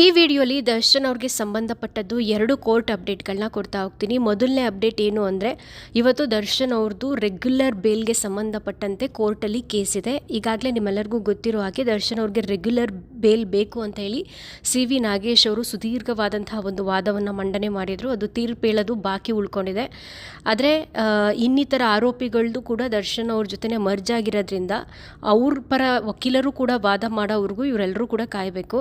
ಈ ವಿಡಿಯೋಲಿ ದರ್ಶನ್ ಅವ್ರಿಗೆ ಸಂಬಂಧಪಟ್ಟದ್ದು ಎರಡು ಕೋರ್ಟ್ ಅಪ್ಡೇಟ್ಗಳನ್ನ ಕೊಡ್ತಾ ಹೋಗ್ತೀನಿ. ಮೊದಲನೇ ಅಪ್ಡೇಟ್ ಏನು ಅಂದರೆ, ಇವತ್ತು ದರ್ಶನ್ ಅವ್ರದ್ದು ರೆಗ್ಯುಲರ್ ಬೇಲ್ಗೆ ಸಂಬಂಧಪಟ್ಟಂತೆ ಕೋರ್ಟಲ್ಲಿ ಕೇಸ್ ಇದೆ. ಈಗಾಗಲೇ ನಿಮ್ಮೆಲ್ಲರಿಗೂ ಗೊತ್ತಿರೋ ಹಾಗೆ ದರ್ಶನ್ ಅವ್ರಿಗೆ ರೆಗ್ಯುಲರ್ ಬೇಲ್ ಬೇಕು ಅಂತ ಹೇಳಿ ಸಿ ವಿ ನಾಗೇಶ್ ಅವರು ಸುದೀರ್ಘವಾದಂತಹ ಒಂದು ವಾದವನ್ನು ಮಂಡನೆ ಮಾಡಿದರು. ಅದು ತೀರ್ಪು ಹೇಳೋದು ಬಾಕಿ ಉಳ್ಕೊಂಡಿದೆ. ಆದರೆ ಇನ್ನಿತರ ಆರೋಪಿಗಳದ್ದು ಕೂಡ ದರ್ಶನ್ ಅವ್ರ ಜೊತೆ ಮರ್ಜ್ ಆಗಿರೋದ್ರಿಂದ ಅವ್ರ ಪರ ವಕೀಲರು ಕೂಡ ವಾದ ಮಾಡೋವ್ರಿಗೂ ಇವರೆಲ್ಲರೂ ಕೂಡ ಕಾಯಬೇಕು.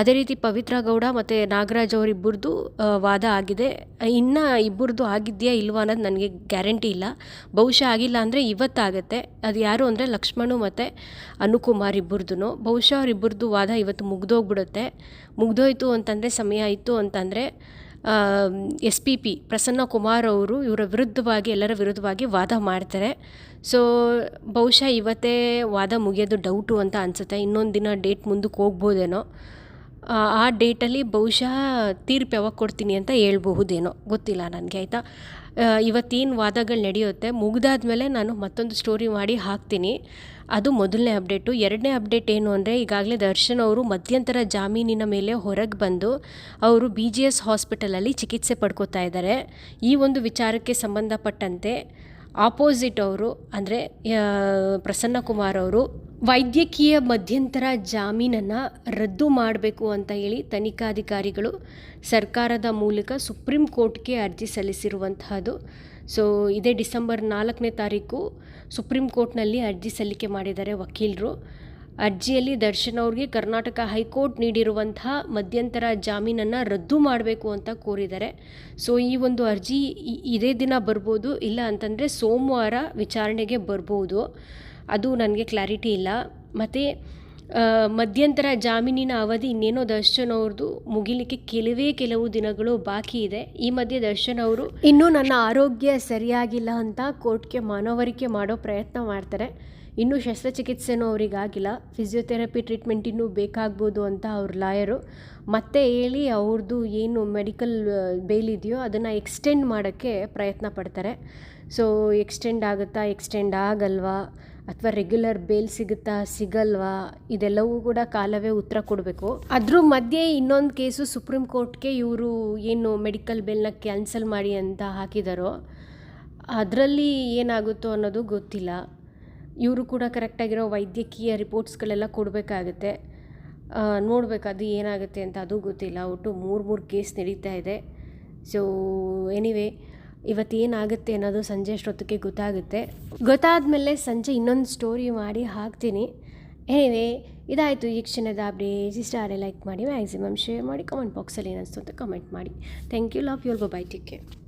ಅದೇ ರೀತಿ ಪವಿತ್ರ ಗೌಡ ಮತ್ತು ನಾಗರಾಜ್ ಅವರಿಬ್ಬರದು ವಾದ ಆಗಿದೆ. ಇನ್ನು ಇಬ್ಬರದು ಆಗಿದೆಯಾ ಇಲ್ವಾ ಅನ್ನೋದು ನನಗೆ ಗ್ಯಾರಂಟಿ ಇಲ್ಲ. ಬಹುಶಃ ಆಗಿಲ್ಲ ಅಂದರೆ ಇವತ್ತಾಗತ್ತೆ. ಅದು ಯಾರು ಅಂದರೆ ಲಕ್ಷ್ಮಣು ಮತ್ತು ಅನುಕುಮಾರ್ ಇಬ್ಬರದು ಬಹುಶಃ ಅವರಿಬ್ಬರದು ವಾದ ಇವತ್ತು ಮುಗ್ದೋಗ್ಬಿಡುತ್ತೆ. ಮುಗ್ದೋಯ್ತು ಅಂತಂದರೆ ಸಮಯ ಆಯಿತು ಅಂತಂದರೆ S P P Prasanna Kumar ಅವರು ಇವರ ವಿರುದ್ಧವಾಗಿ, ಎಲ್ಲರ ವಿರುದ್ಧವಾಗಿ ವಾದ ಮಾಡ್ತಾರೆ. ಸೊ, ಬಹುಶಃ ಇವತ್ತೇ ವಾದ ಮುಗಿಯೋದು ಡೌಟು ಅಂತ ಅನಿಸುತ್ತೆ. ಇನ್ನೊಂದು ದಿನ ಡೇಟ್ ಮುಂದಕ್ಕೆ ಹೋಗ್ಬೋದೇನೋ. ಆ ಡೇಟಲ್ಲಿ ಬಹುಶಃ ತೀರ್ಪು ಯಾವಾಗ ಕೊಡ್ತೀನಿ ಅಂತ ಹೇಳ್ಬಹುದೇನೋ. ಗೊತ್ತಿಲ್ಲ ನನಗೆ, ಆಯಿತಾ? ಇವತ್ತೇನು ವಾದಗಳು ನಡೆಯುತ್ತೆ, ಮುಗ್ದಾದ್ಮೇಲೆ ನಾನು ಮತ್ತೊಂದು ಸ್ಟೋರಿ ಮಾಡಿ ಹಾಕ್ತೀನಿ. ಅದು ಮೊದಲನೇ ಅಪ್ಡೇಟು ಎರಡನೇ ಅಪ್ಡೇಟ್ ಏನು ಅಂದರೆ, ಈಗಾಗಲೇ ದರ್ಶನ್ ಅವರು ಮಧ್ಯಂತರ ಜಾಮೀನಿನ ಮೇಲೆ ಹೊರಗೆ ಬಂದು ಅವರು ಬಿ ಜಿ ಎಸ್ ಹಾಸ್ಪಿಟಲಲ್ಲಿ ಚಿಕಿತ್ಸೆ ಪಡ್ಕೋತಾ ಇದ್ದಾರೆ ಈ ಒಂದು ವಿಚಾರಕ್ಕೆ ಸಂಬಂಧಪಟ್ಟಂತೆ ಆಪೋಸಿಟ್ ಅವರು ಅಂದರೆ ಪ್ರಸನ್ನ ಕುಮಾರ್ ಅವರು ವೈದ್ಯಕೀಯ ಮಧ್ಯಂತರ ಜಾಮೀನನ್ನು ರದ್ದು ಮಾಡಬೇಕು ಅಂತ ಹೇಳಿ ತನಿಖಾಧಿಕಾರಿಗಳು ಸರ್ಕಾರದ ಮೂಲಕ ಸುಪ್ರೀಂ ಕೋರ್ಟ್ಗೆ ಅರ್ಜಿ ಸಲ್ಲಿಸಿರುವಂತಹದ್ದು. ಸೊ ಇದೇ ಡಿಸೆಂಬರ್ ನಾಲ್ಕನೇ ತಾರೀಕು ಸುಪ್ರೀಂ ಕೋರ್ಟ್ನಲ್ಲಿ ಅರ್ಜಿ ಸಲ್ಲಿಕೆ ಮಾಡಿದ್ದಾರೆ ವಕೀಲರು. ಅರ್ಜಿಯಲ್ಲಿ ದರ್ಶನ್ ಅವ್ರಿಗೆ ಕರ್ನಾಟಕ ಹೈಕೋರ್ಟ್ ನೀಡಿರುವಂತಹ ಮಧ್ಯಂತರ ಜಾಮೀನನ್ನು ರದ್ದು ಮಾಡಬೇಕು ಅಂತ ಕೋರಿದ್ದಾರೆ. ಸೊ ಈ ಒಂದು ಅರ್ಜಿ ಇದೇ ದಿನ ಬರ್ಬೋದು, ಇಲ್ಲ ಅಂತಂದರೆ ಸೋಮವಾರ ವಿಚಾರಣೆಗೆ ಬರ್ಬೋದು. ಅದು ನನಗೆ ಕ್ಲಾರಿಟಿ ಇಲ್ಲ. ಮತ್ತು ಮಧ್ಯಂತರ ಜಾಮೀನಿನ ಅವಧಿ ಇನ್ನೇನೋ ದರ್ಶನ್ ಅವ್ರದ್ದು ಮುಗಿಲಿಕ್ಕೆ ಕೆಲವೇ ಕೆಲವು ದಿನಗಳು ಬಾಕಿ ಇದೆ. ಈ ಮಧ್ಯೆ ದರ್ಶನ್ ಅವರು, ಇನ್ನೂ ನನ್ನ ಆರೋಗ್ಯ ಸರಿಯಾಗಿಲ್ಲ ಅಂತ ಕೋರ್ಟ್ಗೆ ಮನವರಿಕೆ ಮಾಡೋ ಪ್ರಯತ್ನ ಮಾಡ್ತಾರೆ. ಇನ್ನೂ ಶಸ್ತ್ರಚಿಕಿತ್ಸೆನೂ ಅವರಿಗಾಗಿಲ್ಲ. ಫಿಸಿಯೋಥೆರಪಿ ಟ್ರೀಟ್ಮೆಂಟ್ ಇನ್ನೂ ಬೇಕಾಗ್ಬೋದು ಅಂತ ಅವ್ರ ಲಾಯರು. ಮತ್ತೆ ಹೇಳಿ ಅವ್ರದ್ದು ಏನು ಮೆಡಿಕಲ್ ಬೇಲ್ ಇದೆಯೋ ಅದನ್ನು ಎಕ್ಸ್ಟೆಂಡ್ ಮಾಡೋಕ್ಕೆ ಪ್ರಯತ್ನ ಪಡ್ತಾರೆ. ಸೊ, ಎಕ್ಸ್ಟೆಂಡ್ ಆಗುತ್ತಾ, ಎಕ್ಸ್ಟೆಂಡ್ ಆಗಲ್ವಾ? ಅಥವಾ ರೆಗ್ಯುಲರ್ ಬೇಲ್ ಸಿಗುತ್ತಾ, ಸಿಗಲ್ವಾ, ಇದೆಲ್ಲವೂ ಕೂಡ ಕಾಲವೇ ಉತ್ತರ ಕೊಡಬೇಕು. ಅದ್ರ ಮಧ್ಯೆ ಇನ್ನೊಂದು ಕೇಸು ಸುಪ್ರೀಂ ಕೋರ್ಟ್ಗೆ ಇವರು ಏನು ಮೆಡಿಕಲ್ ಬೇಲ್ನ ಕ್ಯಾನ್ಸಲ್ ಮಾಡಿ ಅಂತ ಹಾಕಿದಾರೋ, ಅದರಲ್ಲಿ ಏನಾಗುತ್ತೋ ಅನ್ನೋದು ಗೊತ್ತಿಲ್ಲ. ಇವರು ಕೂಡ ಕರೆಕ್ಟಾಗಿರೋ ವೈದ್ಯಕೀಯ ರಿಪೋರ್ಟ್ಸ್ಗಳೆಲ್ಲ ಕೊಡಬೇಕಾಗತ್ತೆ. ನೋಡಬೇಕು ಅದು ಏನಾಗುತ್ತೆ ಅಂತ, ಅದು ಗೊತ್ತಿಲ್ಲ. ಒಟ್ಟು ಮೂರು ಮೂರು ಕೇಸ್ ನಡೀತಾ ಇದೆ. ಸೊ ಎನಿವೇ ಇವತ್ತೇನಾಗುತ್ತೆ ಅನ್ನೋದು ಸಂಜೆ ಅಷ್ಟೊತ್ತಿಗೆ ಗೊತ್ತಾಗುತ್ತೆ. ಗೊತ್ತಾದಮೇಲೆ ಸಂಜೆ ಇನ್ನೊಂದು ಸ್ಟೋರಿ ಮಾಡಿ ಹಾಕ್ತೀನಿ. ಏನಿವೆ ಇದಾಯಿತು ಈ ಕ್ಷಣದ ಅಪ್ಡೇಟ್ಸ್ ಇಷ್ಟ ಆದರೆ ಲೈಕ್ ಮಾಡಿ ಮ್ಯಾಕ್ಸಿಮಮ್ ಶೇರ್ ಮಾಡಿ ಕಮೆಂಟ್ ಬಾಕ್ಸಲ್ಲಿ ಏನಿಸ್ತು ಅಂತ ಕಮೆಂಟ್ ಮಾಡಿ. Thank you love you all bye take care